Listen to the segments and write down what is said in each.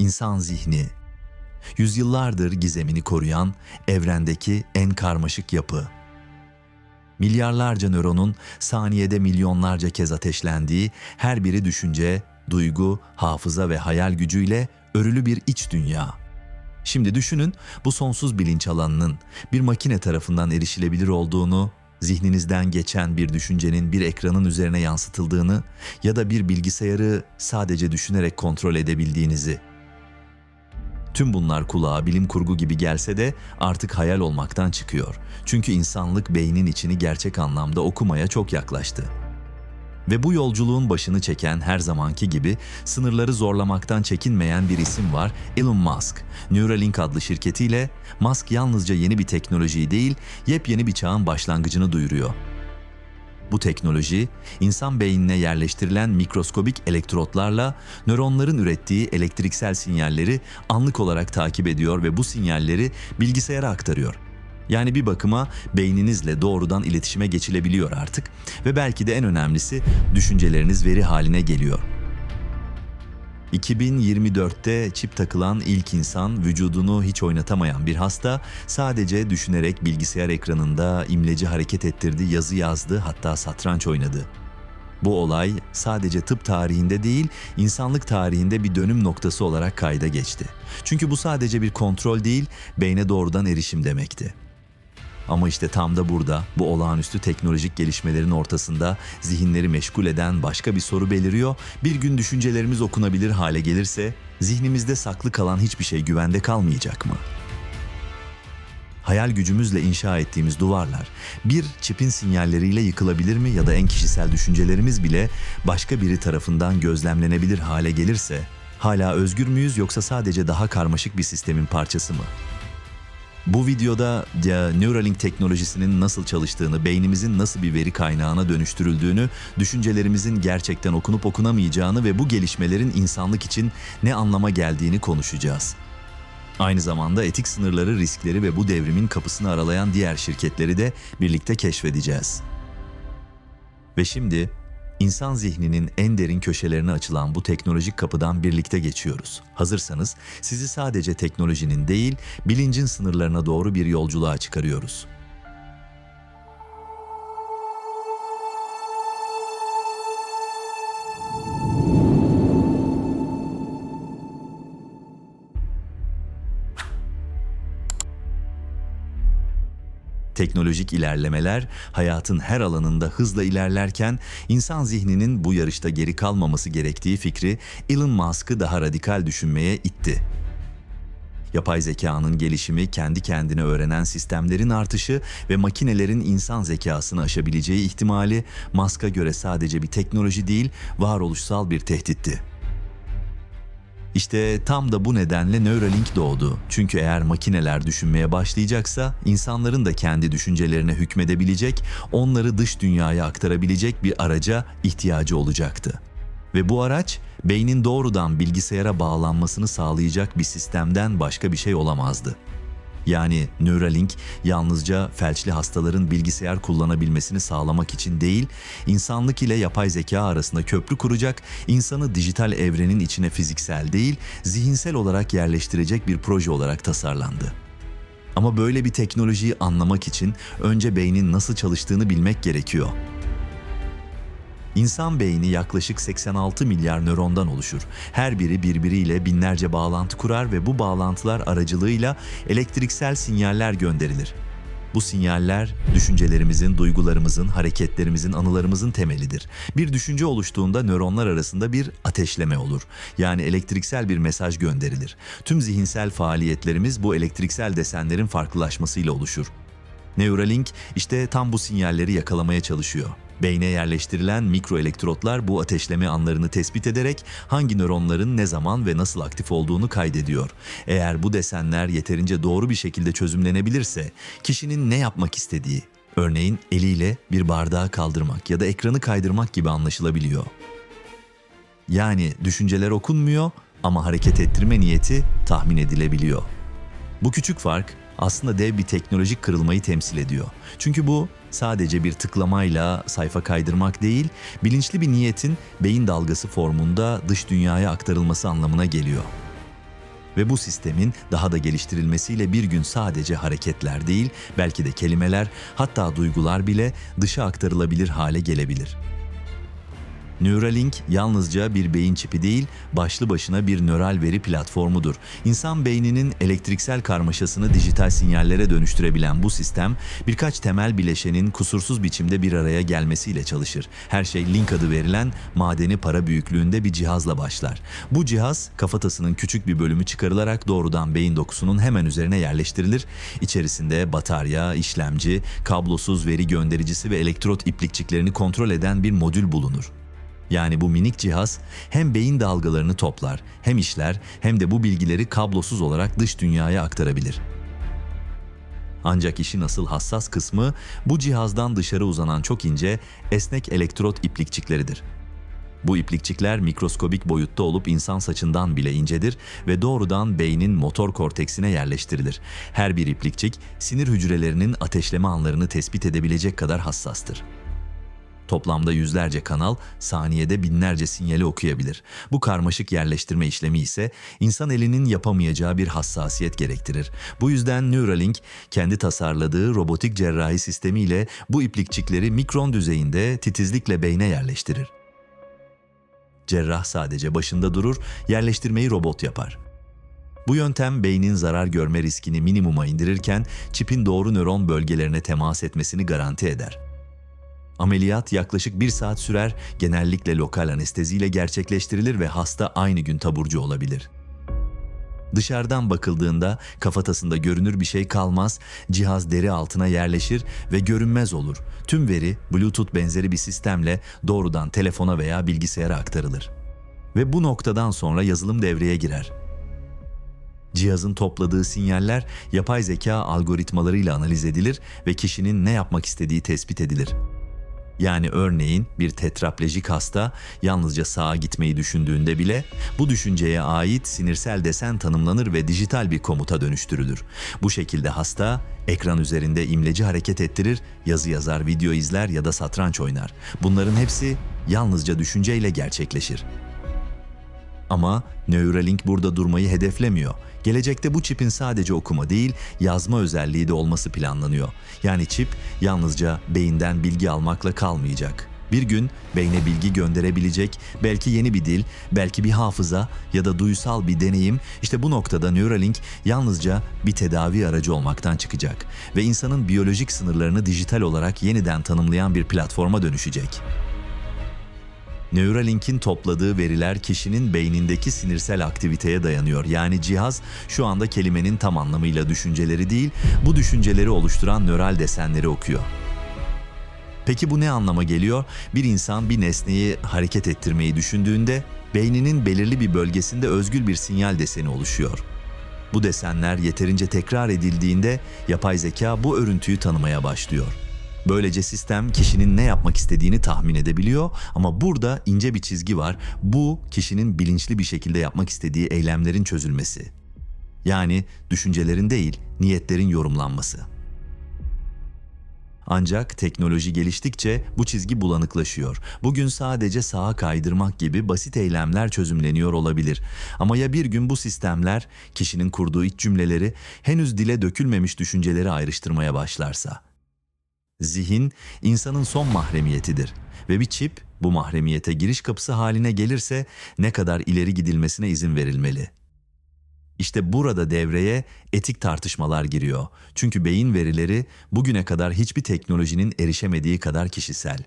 insan zihni. Yüzyıllardır gizemini koruyan evrendeki en karmaşık yapı. Milyarlarca nöronun saniyede milyonlarca kez ateşlendiği, her biri düşünce, duygu, hafıza ve hayal gücüyle örülü bir iç dünya. Şimdi düşünün bu sonsuz bilinç alanının bir makine tarafından erişilebilir olduğunu, zihninizden geçen bir düşüncenin bir ekranın üzerine yansıtıldığını ya da bir bilgisayarı sadece düşünerek kontrol edebildiğinizi. Tüm bunlar kulağa bilim kurgu gibi gelse de artık hayal olmaktan çıkıyor. Çünkü insanlık beynin içini gerçek anlamda okumaya çok yaklaştı. Ve bu yolculuğun başını çeken her zamanki gibi sınırları zorlamaktan çekinmeyen bir isim var Elon Musk. Neuralink adlı şirketiyle Musk yalnızca yeni bir teknolojiyi değil, yepyeni bir çağın başlangıcını duyuruyor. Bu teknoloji, insan beynine yerleştirilen mikroskobik elektrotlarla nöronların ürettiği elektriksel sinyalleri anlık olarak takip ediyor ve bu sinyalleri bilgisayara aktarıyor. Yani bir bakıma beyninizle doğrudan iletişime geçilebiliyor artık ve belki de en önemlisi düşünceleriniz veri haline geliyor. 2024'te çip takılan ilk insan vücudunu hiç oynatamayan bir hasta sadece düşünerek bilgisayar ekranında imleci hareket ettirdi, yazı yazdı hatta satranç oynadı. Bu olay sadece tıp tarihinde değil, insanlık tarihinde bir dönüm noktası olarak kayda geçti. Çünkü bu sadece bir kontrol değil, beyne doğrudan erişim demekti. Ama işte tam da burada, bu olağanüstü teknolojik gelişmelerin ortasında zihinleri meşgul eden başka bir soru beliriyor. Bir gün düşüncelerimiz okunabilir hale gelirse, zihnimizde saklı kalan hiçbir şey güvende kalmayacak mı? Hayal gücümüzle inşa ettiğimiz duvarlar bir çipin sinyalleriyle yıkılabilir mi ya da en kişisel düşüncelerimiz bile başka biri tarafından gözlemlenebilir hale gelirse hala özgür müyüz yoksa sadece daha karmaşık bir sistemin parçası mı? Bu videoda Neuralink teknolojisinin nasıl çalıştığını, beynimizin nasıl bir veri kaynağına dönüştürüldüğünü, düşüncelerimizin gerçekten okunup okunamayacağını ve bu gelişmelerin insanlık için ne anlama geldiğini konuşacağız. Aynı zamanda etik sınırları, riskleri ve bu devrimin kapısını aralayan diğer şirketleri de birlikte keşfedeceğiz. Ve şimdi insan zihninin en derin köşelerine açılan bu teknolojik kapıdan birlikte geçiyoruz. Hazırsanız sizi sadece teknolojinin değil, bilincin sınırlarına doğru bir yolculuğa çıkarıyoruz. Teknolojik ilerlemeler hayatın her alanında hızla ilerlerken insan zihninin bu yarışta geri kalmaması gerektiği fikri Elon Musk'ı daha radikal düşünmeye itti. Yapay zekanın gelişimi, kendi kendine öğrenen sistemlerin artışı ve makinelerin insan zekasını aşabileceği ihtimali Musk'a göre sadece bir teknoloji değil, varoluşsal bir tehditti. İşte tam da bu nedenle Neuralink doğdu. Çünkü eğer makineler düşünmeye başlayacaksa insanların da kendi düşüncelerine hükmedebilecek, onları dış dünyaya aktarabilecek bir araca ihtiyacı olacaktı. Ve bu araç beynin doğrudan bilgisayara bağlanmasını sağlayacak bir sistemden başka bir şey olamazdı. Yani Neuralink yalnızca felçli hastaların bilgisayar kullanabilmesini sağlamak için değil, insanlık ile yapay zeka arasında köprü kuracak, insanı dijital evrenin içine fiziksel değil, zihinsel olarak yerleştirecek bir proje olarak tasarlandı. Ama böyle bir teknolojiyi anlamak için önce beynin nasıl çalıştığını bilmek gerekiyor. İnsan beyni yaklaşık 86 milyar nörondan oluşur. Her biri birbiriyle binlerce bağlantı kurar ve bu bağlantılar aracılığıyla elektriksel sinyaller gönderilir. Bu sinyaller düşüncelerimizin, duygularımızın, hareketlerimizin, anılarımızın temelidir. Bir düşünce oluştuğunda nöronlar arasında bir ateşleme olur. Yani elektriksel bir mesaj gönderilir. Tüm zihinsel faaliyetlerimiz bu elektriksel desenlerin farklılaşmasıyla oluşur. Neuralink işte tam bu sinyalleri yakalamaya çalışıyor. Beyne yerleştirilen mikroelektrotlar bu ateşleme anlarını tespit ederek hangi nöronların ne zaman ve nasıl aktif olduğunu kaydediyor. Eğer bu desenler yeterince doğru bir şekilde çözümlenebilirse kişinin ne yapmak istediği, örneğin eliyle bir bardağı kaldırmak ya da ekranı kaydırmak gibi anlaşılabiliyor. Yani düşünceler okunmuyor ama hareket ettirme niyeti tahmin edilebiliyor. Bu küçük fark aslında dev bir teknolojik kırılmayı temsil ediyor. Çünkü bu sadece bir tıklamayla sayfa kaydırmak değil, bilinçli bir niyetin beyin dalgası formunda dış dünyaya aktarılması anlamına geliyor. Ve bu sistemin daha da geliştirilmesiyle bir gün sadece hareketler değil, belki de kelimeler, hatta duygular bile dışa aktarılabilir hale gelebilir. Neuralink yalnızca bir beyin çipi değil, başlı başına bir nöral veri platformudur. İnsan beyninin elektriksel karmaşasını dijital sinyallere dönüştürebilen bu sistem, birkaç temel bileşenin kusursuz biçimde bir araya gelmesiyle çalışır. Her şey link adı verilen madeni para büyüklüğünde bir cihazla başlar. Bu cihaz, kafatasının küçük bir bölümü çıkarılarak doğrudan beyin dokusunun hemen üzerine yerleştirilir. İçerisinde batarya, işlemci, kablosuz veri göndericisi ve elektrot iplikçiklerini kontrol eden bir modül bulunur. Yani bu minik cihaz hem beyin dalgalarını toplar, hem işler, hem de bu bilgileri kablosuz olarak dış dünyaya aktarabilir. Ancak işin asıl hassas kısmı bu cihazdan dışarı uzanan çok ince, esnek elektrot iplikçikleridir. Bu iplikçikler mikroskobik boyutta olup insan saçından bile incedir ve doğrudan beynin motor korteksine yerleştirilir. Her bir iplikçik sinir hücrelerinin ateşleme anlarını tespit edebilecek kadar hassastır. Toplamda yüzlerce kanal saniyede binlerce sinyali okuyabilir. Bu karmaşık yerleştirme işlemi ise insan elinin yapamayacağı bir hassasiyet gerektirir. Bu yüzden Neuralink kendi tasarladığı robotik cerrahi sistemiyle bu iplikçikleri mikron düzeyinde titizlikle beyne yerleştirir. Cerrah sadece başında durur, yerleştirmeyi robot yapar. Bu yöntem beynin zarar görme riskini minimuma indirirken çipin doğru nöron bölgelerine temas etmesini garanti eder. Ameliyat yaklaşık bir saat sürer, genellikle lokal anesteziyle gerçekleştirilir ve hasta aynı gün taburcu olabilir. Dışarıdan bakıldığında kafatasında görünür bir şey kalmaz, cihaz deri altına yerleşir ve görünmez olur. Tüm veri Bluetooth benzeri bir sistemle doğrudan telefona veya bilgisayara aktarılır. Ve bu noktadan sonra yazılım devreye girer. Cihazın topladığı sinyaller yapay zeka algoritmalarıyla analiz edilir ve kişinin ne yapmak istediği tespit edilir. Yani örneğin bir tetraplejik hasta yalnızca sağa gitmeyi düşündüğünde bile bu düşünceye ait sinirsel desen tanımlanır ve dijital bir komuta dönüştürülür. Bu şekilde hasta ekran üzerinde imleci hareket ettirir, yazı yazar, video izler ya da satranç oynar. Bunların hepsi yalnızca düşünceyle gerçekleşir. Ama Neuralink burada durmayı hedeflemiyor. Gelecekte bu çipin sadece okuma değil, yazma özelliği de olması planlanıyor. Yani çip yalnızca beyinden bilgi almakla kalmayacak. Bir gün beyne bilgi gönderebilecek, belki yeni bir dil, belki bir hafıza ya da duysal bir deneyim. İşte bu noktada Neuralink yalnızca bir tedavi aracı olmaktan çıkacak ve insanın biyolojik sınırlarını dijital olarak yeniden tanımlayan bir platforma dönüşecek. Neuralink'in topladığı veriler kişinin beynindeki sinirsel aktiviteye dayanıyor. Yani cihaz şu anda kelimenin tam anlamıyla düşünceleri değil, bu düşünceleri oluşturan nöral desenleri okuyor. Peki bu ne anlama geliyor? Bir insan bir nesneyi hareket ettirmeyi düşündüğünde beyninin belirli bir bölgesinde özgül bir sinyal deseni oluşuyor. Bu desenler yeterince tekrar edildiğinde yapay zeka bu örüntüyü tanımaya başlıyor. Böylece sistem kişinin ne yapmak istediğini tahmin edebiliyor ama burada ince bir çizgi var. Bu kişinin bilinçli bir şekilde yapmak istediği eylemlerin çözülmesi. Yani düşüncelerin değil, niyetlerin yorumlanması. Ancak teknoloji geliştikçe bu çizgi bulanıklaşıyor. Bugün sadece sağa kaydırmak gibi basit eylemler çözümleniyor olabilir. Ama ya bir gün bu sistemler kişinin kurduğu iç cümleleri henüz dile dökülmemiş düşünceleri ayrıştırmaya başlarsa? Zihin insanın son mahremiyetidir ve bir çip bu mahremiyete giriş kapısı haline gelirse ne kadar ileri gidilmesine izin verilmeli. İşte burada devreye etik tartışmalar giriyor. Çünkü beyin verileri bugüne kadar hiçbir teknolojinin erişemediği kadar kişisel.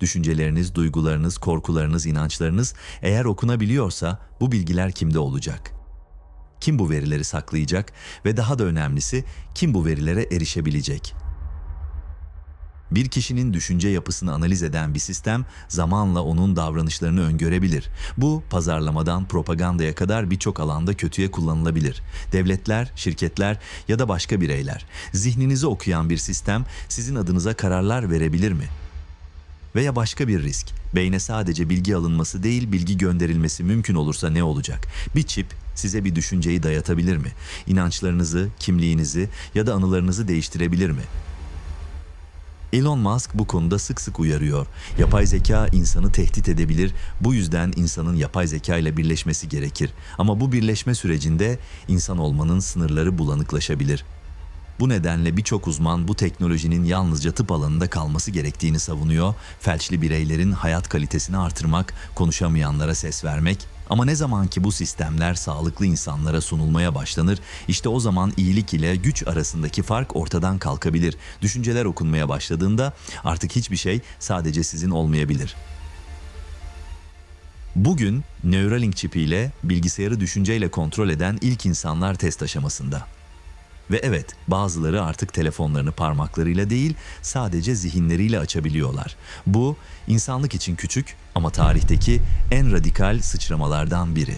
Düşünceleriniz, duygularınız, korkularınız, inançlarınız eğer okunabiliyorsa bu bilgiler kimde olacak? Kim bu verileri saklayacak ve daha da önemlisi kim bu verilere erişebilecek?'' Bir kişinin düşünce yapısını analiz eden bir sistem zamanla onun davranışlarını öngörebilir. Bu pazarlamadan propagandaya kadar birçok alanda kötüye kullanılabilir. Devletler, şirketler ya da başka bireyler zihninizi okuyan bir sistem sizin adınıza kararlar verebilir mi? Veya başka bir risk. Beyne sadece bilgi alınması değil, bilgi gönderilmesi mümkün olursa ne olacak? Bir çip size bir düşünceyi dayatabilir mi? İnançlarınızı, kimliğinizi ya da anılarınızı değiştirebilir mi? Elon Musk bu konuda sık sık uyarıyor. Yapay zeka insanı tehdit edebilir. Bu yüzden insanın yapay zeka ile birleşmesi gerekir. Ama bu birleşme sürecinde insan olmanın sınırları bulanıklaşabilir. Bu nedenle birçok uzman bu teknolojinin yalnızca tıp alanında kalması gerektiğini savunuyor. Felçli bireylerin hayat kalitesini artırmak, konuşamayanlara ses vermek ama ne zaman ki bu sistemler sağlıklı insanlara sunulmaya başlanır, işte o zaman iyilik ile güç arasındaki fark ortadan kalkabilir. Düşünceler okunmaya başladığında artık hiçbir şey sadece sizin olmayabilir. Bugün Neuralink çipiyle bilgisayarı düşünceyle kontrol eden ilk insanlar test aşamasında. Ve evet, bazıları artık telefonlarını parmaklarıyla değil, sadece zihinleriyle açabiliyorlar. Bu, insanlık için küçük ama tarihteki en radikal sıçramalardan biri.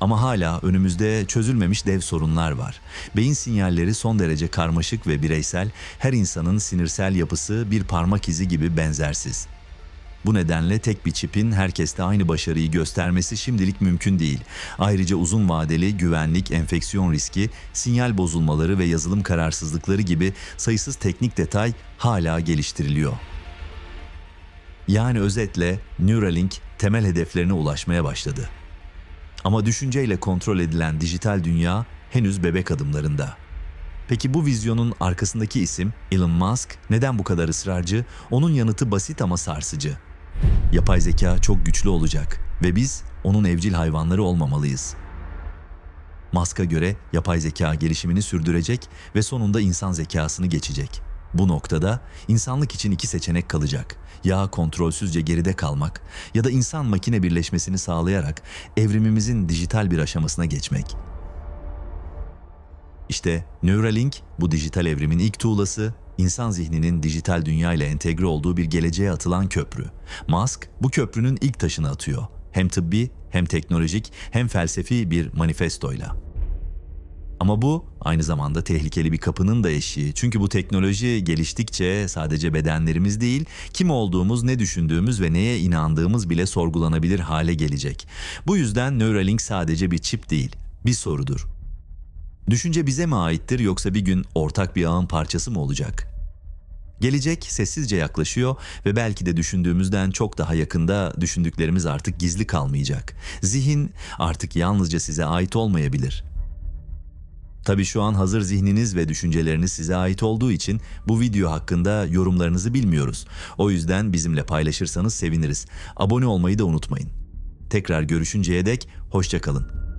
Ama hala önümüzde çözülmemiş dev sorunlar var. Beyin sinyalleri son derece karmaşık ve bireysel, her insanın sinirsel yapısı bir parmak izi gibi benzersiz. Bu nedenle tek bir çipin herkeste aynı başarıyı göstermesi şimdilik mümkün değil. Ayrıca uzun vadeli güvenlik, enfeksiyon riski, sinyal bozulmaları ve yazılım kararsızlıkları gibi sayısız teknik detay hala geliştiriliyor. Yani özetle Neuralink temel hedeflerine ulaşmaya başladı. Ama düşünceyle kontrol edilen dijital dünya henüz bebek adımlarında. Peki bu vizyonun arkasındaki isim Elon Musk neden bu kadar ısrarcı? Onun yanıtı basit ama sarsıcı. Yapay zeka çok güçlü olacak ve biz onun evcil hayvanları olmamalıyız. Musk'a göre yapay zeka gelişimini sürdürecek ve sonunda insan zekasını geçecek. Bu noktada insanlık için iki seçenek kalacak. Ya kontrolsüzce geride kalmak ya da insan makine birleşmesini sağlayarak evrimimizin dijital bir aşamasına geçmek. İşte Neuralink bu dijital evrimin ilk tuğlası, insan zihninin dijital dünya ile entegre olduğu bir geleceğe atılan köprü. Musk bu köprünün ilk taşını atıyor. Hem tıbbi, hem teknolojik, hem felsefi bir manifestoyla. Ama bu aynı zamanda tehlikeli bir kapının da eşiği. Çünkü bu teknoloji geliştikçe sadece bedenlerimiz değil, kim olduğumuz, ne düşündüğümüz ve neye inandığımız bile sorgulanabilir hale gelecek. Bu yüzden Neuralink sadece bir çip değil, bir sorudur. Düşünce bize mi aittir yoksa bir gün ortak bir ağın parçası mı olacak? Gelecek sessizce yaklaşıyor ve belki de düşündüğümüzden çok daha yakında düşündüklerimiz artık gizli kalmayacak. Zihin artık yalnızca size ait olmayabilir. Tabii şu an hazır zihniniz ve düşünceleriniz size ait olduğu için bu video hakkında yorumlarınızı bilmiyoruz. O yüzden bizimle paylaşırsanız seviniriz. Abone olmayı da unutmayın. Tekrar görüşünceye dek hoşçakalın.